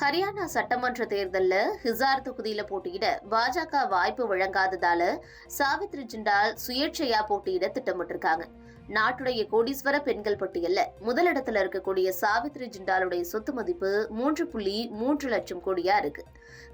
ஹரியானா சட்டமன்ற தேர்தலில் ஹிசார் தொகுதியில் போட்டியிட பாஜக வாய்ப்பு வழங்காததால சாவித்ரி ஜிண்டால் சுயேட்சையா போட்டியிட திட்டமிட்டிருக்காங்க. நாட்டுடைய கோடீஸ்வர பெண்கள் பட்டியலில் முதலிடத்தில் இருக்கக்கூடிய சாவித்ரி ஜிண்டாலுடைய சொத்து மதிப்பு மூன்று புள்ளி மூன்று லட்சம் கோடியா இருக்கு.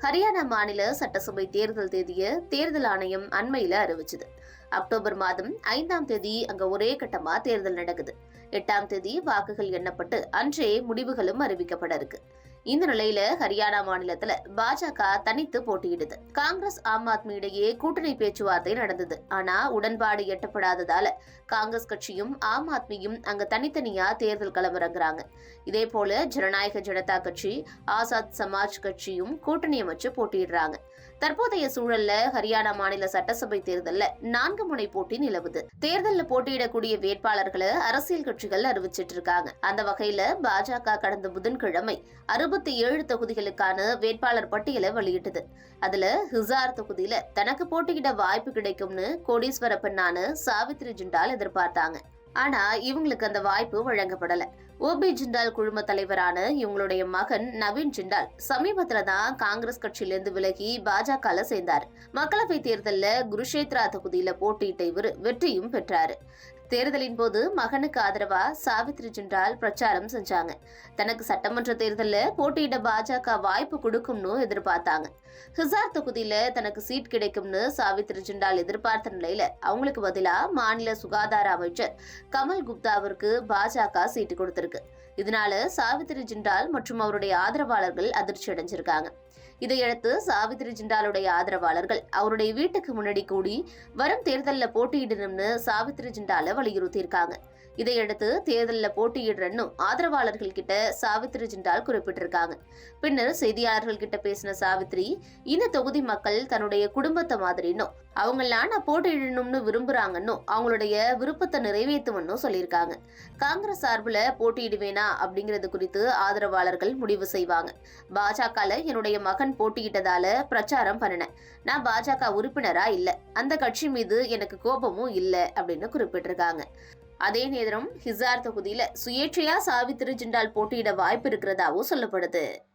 ஹரியானா மாநில சட்டசபை தேர்தல் தேதியை தேர்தல் ஆணையம் அண்மையில் அறிவிச்சது. அக்டோபர் மாதம் ஐந்தாம் தேதி அங்க ஒரே கட்டமா தேர்தல் நடக்குது. எட்டாம் தேதி வாக்குகள் எண்ணப்பட்டு அன்றே முடிவுகளும் அறிவிக்கப்பட இருக்கு. இந்த நிலையில ஹரியானா மாநிலத்துல பாஜக தனித்து போட்டியிடுது. காங்கிரஸ் ஆம் ஆத்மி இடையே கூட்டணி பேச்சுவார்த்தை நடந்தது. ஆனா உடன்பாடு எட்டப்படாததால காங்கிரஸ் கட்சியும் ஆம் ஆத்மியும் அங்க தனித்தனியா தேர்தல் களமிறங்குறாங்க இதே போல ஜனநாயக ஜனதா கட்சி ஆசாத் சமாஜ் கட்சியும் கூட்டணி அமைச்சு போட்டியிடுறாங்க. தற்போதைய சூழல்ல ஹரியானா மாநில சட்டசபை தேர்தல்ல நான்கு முனை போட்டி நிலவுது. தேர்தல்ல போட்டியிடக்கூடிய வேட்பாளர்களை அரசியல் கட்சிகள் அறிவிச்சிட்டு இருக்காங்க அந்த வகையில பாஜக கடந்த புதன்கிழமை அறுபத்தி ஏழு தொகுதிகளுக்கான வேட்பாளர் பட்டியலை வெளியிட்டது. அதுல ஹிசார் தொகுதியில தனக்கு போட்டியிட வாய்ப்பு கிடைக்கும்னு கோடீஸ்வர பெண்ணான சாவித்ரி ஜிண்டால் எதிர்பார்த்தாங்க. ஆனா இவங்களுக்கு அந்த வாய்ப்பு வழங்கப்படல. ஓபி ஜிண்டால் குழும தலைவரான இவங்களுடைய மகன் நவீன் ஜிண்டால் சமீபத்துல தான் காங்கிரஸ் கட்சியிலிருந்து விலகி பாஜகல சேர்ந்தார். மக்களவை தேர்தலில் குருஷேத்ரா தொகுதியில போட்டியிட்ட இவர் வெற்றியும் பெற்றாரு. தேர்தலின் போது மகனுக்கு ஆதரவா சாவித்ரி ஜிண்டால் பிரச்சாரம் செஞ்சாங்க. தனக்கு சட்டமன்ற தேர்தலில் போட்டியிட பாஜக வாய்ப்பு கொடுக்கும்னு எதிர்பார்த்தாங்க. ஹிசார் தொகுதியில தனக்கு சீட் கிடைக்கும்னு சாவித்ரி ஜிண்டால் எதிர்பார்த்த நிலையில அவங்களுக்கு பதிலா மாநில சுகாதார அமைச்சர் கமல் குப்தாவிற்கு பாஜக சீட்டு கொடுத்திருக்கு. இதனால சாவித்ரி ஜிண்டால் மற்றும் அவருடைய ஆதரவாளர்கள் அதிர்ச்சி அடைஞ்சிருக்காங்க. இதையடுத்து சாவித்ரி ஜிண்டாலுடைய ஆதரவாளர்கள் அவருடைய வீட்டுக்கு முன்னாடி கூடி வரும் தேர்தலில் போட்டியிடணும்னு சாவித்ரி ஜிண்டால வலியுறுத்தியிருக்காங்க. இதையடுத்து தேர்தலில் போட்டியிடுறன்னு ஆதரவாளர்கள் கிட்ட சாவித்ரி ஜிண்டால் குறிப்பிட்டிருக்காங்க. பின்னர் செய்தியாளர்கள் கிட்ட பேசின சாவித்ரி இந்த தொகுதி மக்கள் தன்னுடைய குடும்பத்தை மாதிரின்னும் அவங்கெல்லாம் நான் போட்டியிடணும்னு விரும்புறாங்கன்னு அவங்களுடைய விருப்பத்தை நிறைவேற்றுவன்னு சொல்லியிருக்காங்க. காங்கிரஸ் சார்பில் போட்டியிடுவேனா? அப்படிங்கிறது குறித்து ஆதரவாளர்கள் முடிவு செய்வாங்க. பாஜகல என்னுடைய மோகன் போட்டியிட்டதால பிரச்சாரம் பண்ணினேன். நான் பாஜக உறுப்பினரா இல்ல. அந்த கட்சி மீது எனக்கு கோபமும் இல்ல அப்படின்னு குறிப்பிட்டிருக்காங்க. அதே நேரம் ஹிசார் தொகுதியில சுயேட்சையா சாவித்திரி ஜிண்டால் போட்டியிட வாய்ப்பு இருக்கிறதாவும் சொல்லப்படுது.